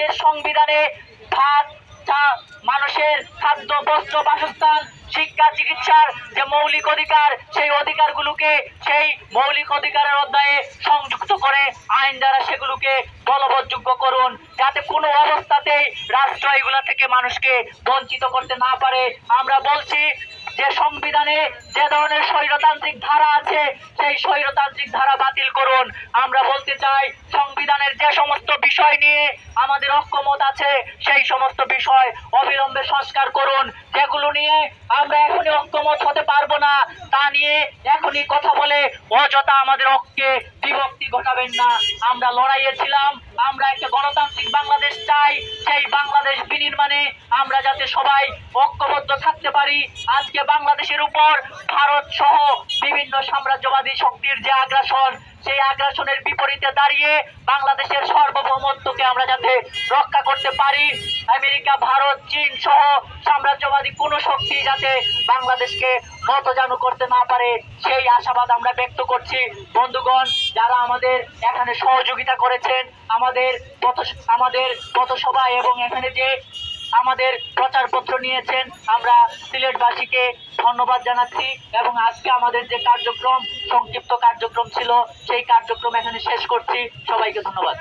বাংলাদেশের সংবিধানে ভাত, চা, মানুষের খাদ্য, বস্ত্র, বাসস্থান, শিক্ষা, চিকিৎসার যে মৌলিক অধিকার, সেই অধিকারগুলোকে সেই মৌলিক অধিকারের অধ্যায়ে সংযুক্ত করে আইন দ্বারা সেগুলোকে বলবৎযোগ্য করুন, যাতে কোনো অবস্থাতেই রাষ্ট্র এগুলা থেকে মানুষকে বঞ্চিত করতে না পারে। আমরা বলছি যে সংবিধানে যে ধরনের স্বৈরতান্ত্রিক ধারা আছে, সেই স্বৈরতান্ত্রিক ধারা বাতিল করুন। আমরা বলতে চাই, সংবিধানের যে সমস্ত বিষয় নিয়ে আমাদের অক্ষমত আছে, সেই সমস্ত বিষয় অবিলম্বে সংস্কার করুন। যেগুলো নিয়ে আমরা এখনই অক্ষমত হতে পারব না, তা নিয়ে এখনই কথা বলে অযথা আমাদের অক্ষে বিভক্তি ঘটাবেন না। আমরা লড়াইয়ে ছিলাম, আমরা একটা সেই বিনির্মাণে আমরা যাতে সবাই ঐক্যবদ্ধ থাকতে পারি, আজকে বাংলাদেশের উপর ভারত সহ বিভিন্ন সাম্রাজ্যবাদী শক্তির যে আগ্রাসন, সেই আগ্রাসনের বিপরীতে দাঁড়িয়ে বাংলাদেশের সার্বভৌমত্বকে আমরা যাতে রক্ষা করতে পারি, আমেরিকা, ভারত, চীন সহ সাম্রাজ্যবাদী কোনো শক্তি যাতে বাংলাদেশকে মতজানু করতে না পারে, সেই আশাবাদ আমরা ব্যক্ত করছি। বন্ধুগণ, যারা আমাদের এখানে সহযোগিতা করেছেন, আমাদের আমাদের পথসভা এবং এখানে যে আমাদের প্রচারপত্র নিয়েছেন। আমরা সিলেটবাসীকে ধন্যবাদ জানাচ্ছি এবং আজকে আমাদের যে কার্যক্রম, সংক্ষিপ্ত কার্যক্রম ছিল, সেই কার্যক্রম এখানে শেষ করছি। সবাইকে ধন্যবাদ।